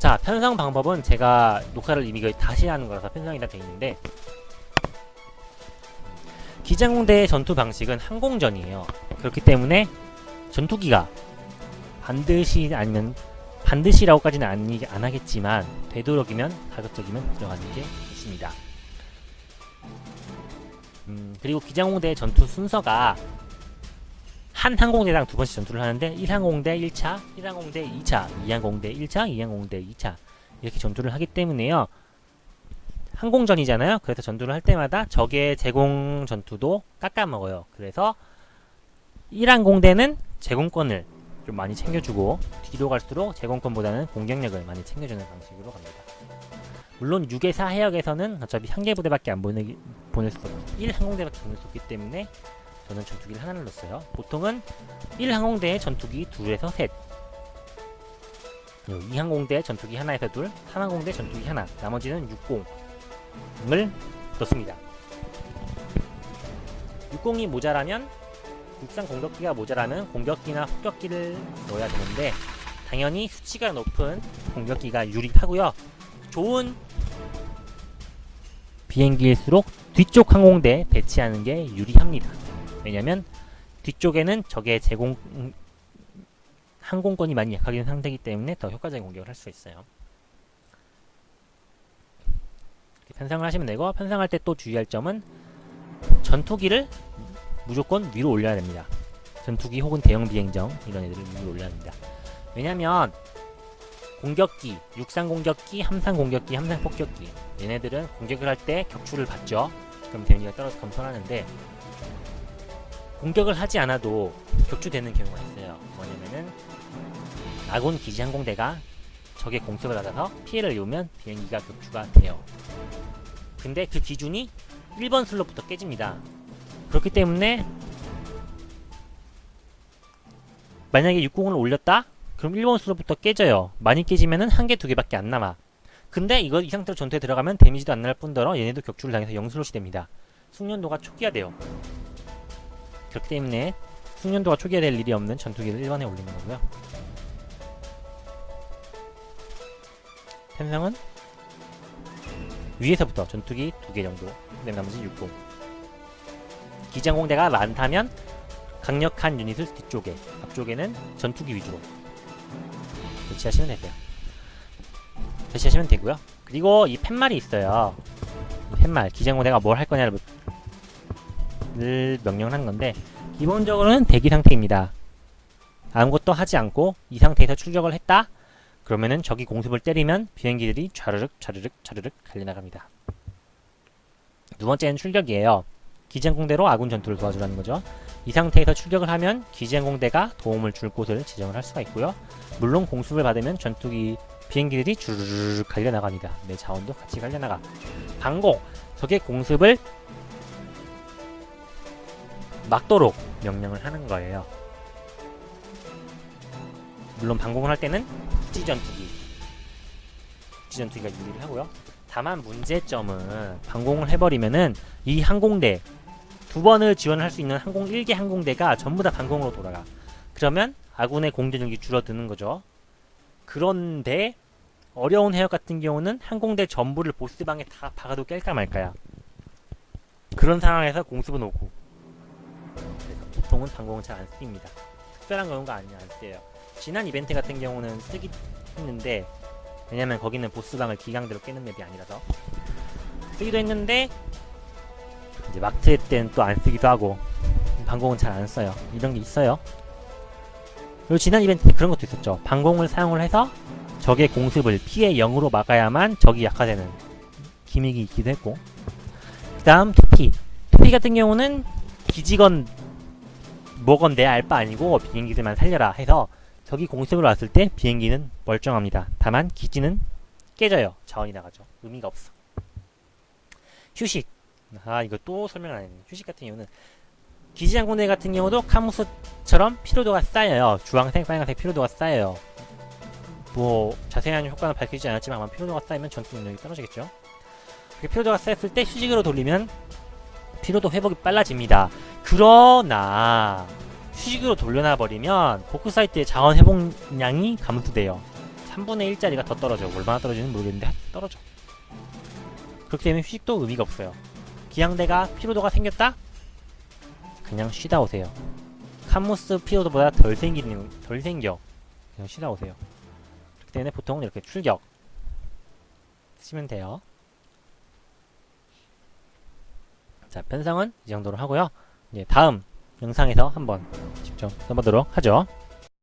자 편성 방법은 제가 녹화를 이미 거의 다시 하는 거라서 편성이 다 돼 있는데 기장공대의 전투 방식은 항공전이에요. 그렇기 때문에 전투기가 반드시 아니면 반드시라고까지는 아니, 안 하겠지만 되도록이면 가급적이면 들어가는 게 있습니다. 음, 그리고 기장공대의 전투 순서가 한 항공대당 두 번씩 전투를 하는데 1항공대 1차, 1항공대 2차, 2항공대 1차, 2항공대 2차 이렇게 전투를 하기 때문에요. 항공전이잖아요. 그래서 전투를 할 때마다 적의 제공 전투도 깎아먹어요. 그래서 1항공대는 제공권을 좀 많이 챙겨주고 뒤로 갈수록 제공권보다는 공격력을 많이 챙겨주는 방식으로 갑니다. 물론 6에서 해역에서는 어차피 한 개 부대밖에 안 보내기, 보낼 수 없고 1항공대밖에 보낼 수 없기 때문에 저는 전투기를 하나를 넣었어요. 보통은 1항공대에 전투기 둘에서 셋 2항공대 전투기 하나에서 둘 3항공대 전투기 하나 나머지는 60을 넣습니다. 60이 모자라면 육상 공격기가 모자라면 공격기나 폭격기를 넣어야 되는데 당연히 수치가 높은 공격기가 유리하고요. 좋은 비행기일수록 뒤쪽 항공대 배치하는 게 유리합니다. 왜냐면 뒤쪽에는 적의 제공 음, 항공권이 많이 약하긴 상태이기 때문에 더 효과적인 공격을 할 수 있어요. 편성을 하시면 되고 편성할 때 또 주의할 점은 전투기를 무조건 위로 올려야 됩니다. 전투기 혹은 대형 비행정 이런 애들을 위로 올려야 됩니다. 왜냐면 공격기, 육상 공격기, 함상 공격기, 함상 폭격기 얘네들은 공격을 할 때 격추를 받죠. 그럼 데미지가 떨어져 검선하는데 공격을 하지 않아도 격추되는 경우가 있어요. 뭐냐면은 아군 기지 항공대가 적의 공습을 받아서 피해를 입으면 비행기가 격추가 돼요. 근데 그 기준이 1번 슬롯부터 깨집니다. 그렇기 때문에 만약에 6공을 올렸다? 그럼 1번 슬롯부터 깨져요. 많이 깨지면은 한 개, 두 개밖에 안 남아. 근데 이거 이 상태로 전투에 들어가면 데미지도 안 날 뿐더러 얘네도 격추를 당해서 0슬롯이 됩니다. 숙련도가 초기화돼요. 그렇기 때문에 숙련도가 초기화될 일이 없는 전투기를 1번에 올리는 거고요. 편성은 위에서부터 전투기 두개 정도, 그다음 나머지 60. 기장공대가 많다면 강력한 유닛을 뒤쪽에, 앞쪽에는 전투기 위주로 배치하시면 되세요. 배치하시면 되고요. 그리고 이 팻말이 있어요. 이 팻말 기장공대가 뭘 할 거냐를 를 명령을 한 건데 기본적으로는 대기 상태입니다. 아무것도 하지 않고 이 상태에서 출격을 했다. 그러면은 적이 공습을 때리면 비행기들이 좌르륵 좌르륵 좌르륵 달려나갑니다. 두 번째는 출격이에요. 기장공대로 아군 전투를 도와주라는 거죠. 이 상태에서 출격을 하면 기장공대가 도움을 줄 곳을 지정을 할 수가 있고요. 물론 공습을 받으면 전투기 비행기들이 주르륵 갈려나갑니다. 내 자원도 같이 갈려나가. 방공 적의 공습을 막도록 명령을 하는 거예요. 물론 방공을 할 때는 흑지 전투기, 흑지 전투기가 유리를 하고요. 다만 문제점은 방공을 해버리면은 이 항공대 두 번을 지원할 수 있는 항공 1개 항공대가 전부 다 방공으로 돌아가. 그러면 아군의 공전력이 줄어드는 거죠. 그런데 어려운 해역 같은 경우는 항공대 전부를 보스방에 다 박아도 깰까 말까야. 그런 상황에서 공습은 오고 그래서 보통은 방공은 잘안 씁니다. 특별한 경우가 아니면 안 써요. 지난 이벤트 같은 경우는 쓰기 했는데 왜냐면 거기는 보스방을 기강대로 깨는 맵이 아니라서 쓰기도 했는데 이제 마트 때는 또 안 쓰기도 하고 방공은 잘 안 써요. 이런 게 있어요. 그리고 지난 이벤트 때 그런 것도 있었죠. 방공을 사용을 해서 적의 공습을 피해 0으로 막아야만 적이 약화되는 기믹이 있기도 했고 그 다음 투피 투피 같은 경우는 기지건 뭐건 내 알 바 아니고 비행기들만 살려라 해서 적이 공습을 왔을 때 비행기는 멀쩡합니다. 다만 기지는 깨져요. 자원이 나가죠. 의미가 없어. 휴식. 아 이거 또 설명 안 했네. 휴식 같은 경우는 기지 항공대 같은 경우도 카무스처럼 피로도가 쌓여요. 주황색, 빨간색 피로도가 쌓여요. 뭐 자세한 효과는 밝히지 않았지만 아마 피로도가 쌓이면 전투 능력이 떨어지겠죠. 피로도가 쌓였을 때 휴식으로 돌리면 피로도 회복이 빨라집니다. 그러나 휴식으로 돌려놔 버리면 포크 사이트의 자원 회복량이 감소돼요. 3분의 1짜리가 더 떨어져. 얼마나 떨어지는 모르겠는데 떨어져. 그렇기 때문에 휴식도 의미가 없어요. 기양대가 피로도가 생겼다? 그냥 쉬다 오세요. 카무스 피로도보다 덜 생기는 덜 생겨. 그냥 쉬다 오세요. 그렇기 때문에 보통은 이렇게 출격 쓰시면 돼요. 자, 편성은 이 정도로 하고요. 이제 다음 영상에서 한번 직접 써보도록 하죠.